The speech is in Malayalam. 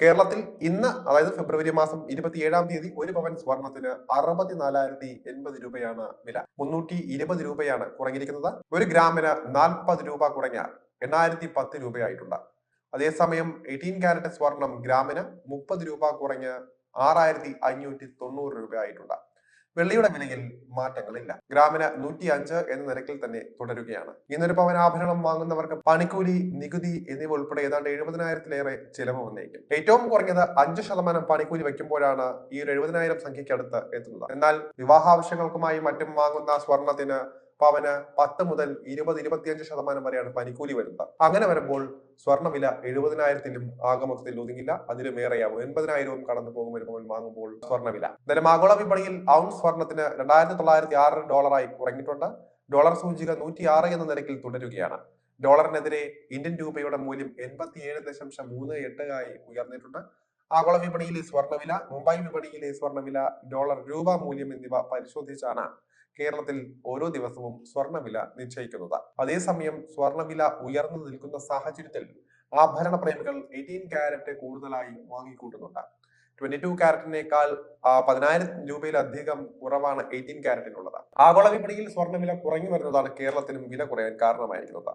കേരളത്തിൽ ഇന്ന് അതായത് ഫെബ്രുവരി മാസം ഇരുപത്തിയേഴാം തീയതി ഒരു പവൻ സ്വർണത്തിന് അറുപത്തിനാലായിരത്തി എൺപത് രൂപയാണ് വില. മുന്നൂറ്റി ഇരുപത് രൂപയാണ് കുറഞ്ഞിരിക്കുന്നത്. ഒരു ഗ്രാമിന് നാൽപ്പത് രൂപ കുറഞ്ഞ എണ്ണായിരത്തി പത്ത് രൂപയായിട്ടുണ്ട്. അതേസമയം എയ്റ്റീൻ ക്യാരറ്റ് സ്വർണം ഗ്രാമിന് മുപ്പത് രൂപ കുറഞ്ഞ് ആറായിരത്തി അഞ്ഞൂറ്റി തൊണ്ണൂറ് രൂപയായിട്ടുണ്ട്. വെള്ളിയുടെ വിലയിൽ മാറ്റങ്ങളില്ല. ഗ്രാമിന് നൂറ്റി അഞ്ച് എന്ന നിരക്കിൽ തന്നെ തുടരുകയാണ്. ഇന്നൊരു പവൻ ആഭരണം വാങ്ങുന്നവർക്ക് പണിക്കൂലി നികുതി എന്നിവ ഉൾപ്പെടെ ഏതാണ്ട് എഴുപതിനായിരത്തിലേറെ ചിലവ് വന്നേക്കും. ഏറ്റവും കുറഞ്ഞത് അഞ്ച് ശതമാനം പണിക്കൂലി വെക്കുമ്പോഴാണ് ഈ ഒരു എഴുപതിനായിരം സംഖ്യയ്ക്കടുത്ത് എത്തുന്നത്. എന്നാൽ വിവാഹാവശ്യങ്ങൾക്കുമായി മറ്റും വാങ്ങുന്ന സ്വർണത്തിന് പവന് പത്ത് മുതൽ ഇരുപത് ഇരുപത്തിയഞ്ച് ശതമാനം വരെയാണ് പനിക്കൂലി വരുന്നത്. അങ്ങനെ വരുമ്പോൾ സ്വർണവില എഴുപതിനായിരത്തിലും ആകമൊത്തത്തിൽ ഒതുങ്ങില്ല. അതിലും ഏറെയാവും. എൺപതിനായിരവും കടന്നു പോകും ഒരു വാങ്ങുമ്പോൾ സ്വർണവില നിലം ആഗോള വിപണിയിൽ ഔൺസ് സ്വർണത്തിന് രണ്ടായിരത്തി തൊള്ളായിരത്തി ആറ് ഡോളറായി കുറഞ്ഞിട്ടുണ്ട്. ഡോളർ സൂചിക നൂറ്റി ആറ് എന്ന നിരക്കിൽ തുടരുകയാണ്. ഡോളറിനെതിരെ ഇന്ത്യൻ രൂപയുടെ മൂല്യം എൺപത്തിയേഴ് ദശാംശം മൂന്ന് എട്ട് ആയി ഉയർന്നിട്ടുണ്ട്. ആഗോള വിപണിയിലെ സ്വർണവില മുംബൈ വിപണിയിലെ സ്വർണവില ഡോളർ രൂപ മൂല്യം എന്നിവ പരിശോധിച്ചാണ് കേരളത്തിൽ ഓരോ ദിവസവും സ്വർണവില നിശ്ചയിക്കുന്നത്. അതേസമയം സ്വർണവില ഉയർന്നു നിൽക്കുന്ന സാഹചര്യത്തിൽ ആഭരണ പ്രേമികൾ എയ്റ്റീൻ ക്യാരറ്റ് കൂടുതലായി വാങ്ങിക്കൂട്ടുന്നുണ്ട്. ട്വന്റി ടു ക്യാരറ്റിനേക്കാൾ പതിനായിരം രൂപയിലധികം കുറവാണ് എയ്റ്റീൻ ക്യാരറ്റിനുള്ളത് ആഗോള വിപണിയിൽ സ്വർണവില കുറഞ്ഞു വരുന്നതാണ് കേരളത്തിനും വില കുറയാൻ കാരണമായിരിക്കുന്നത്.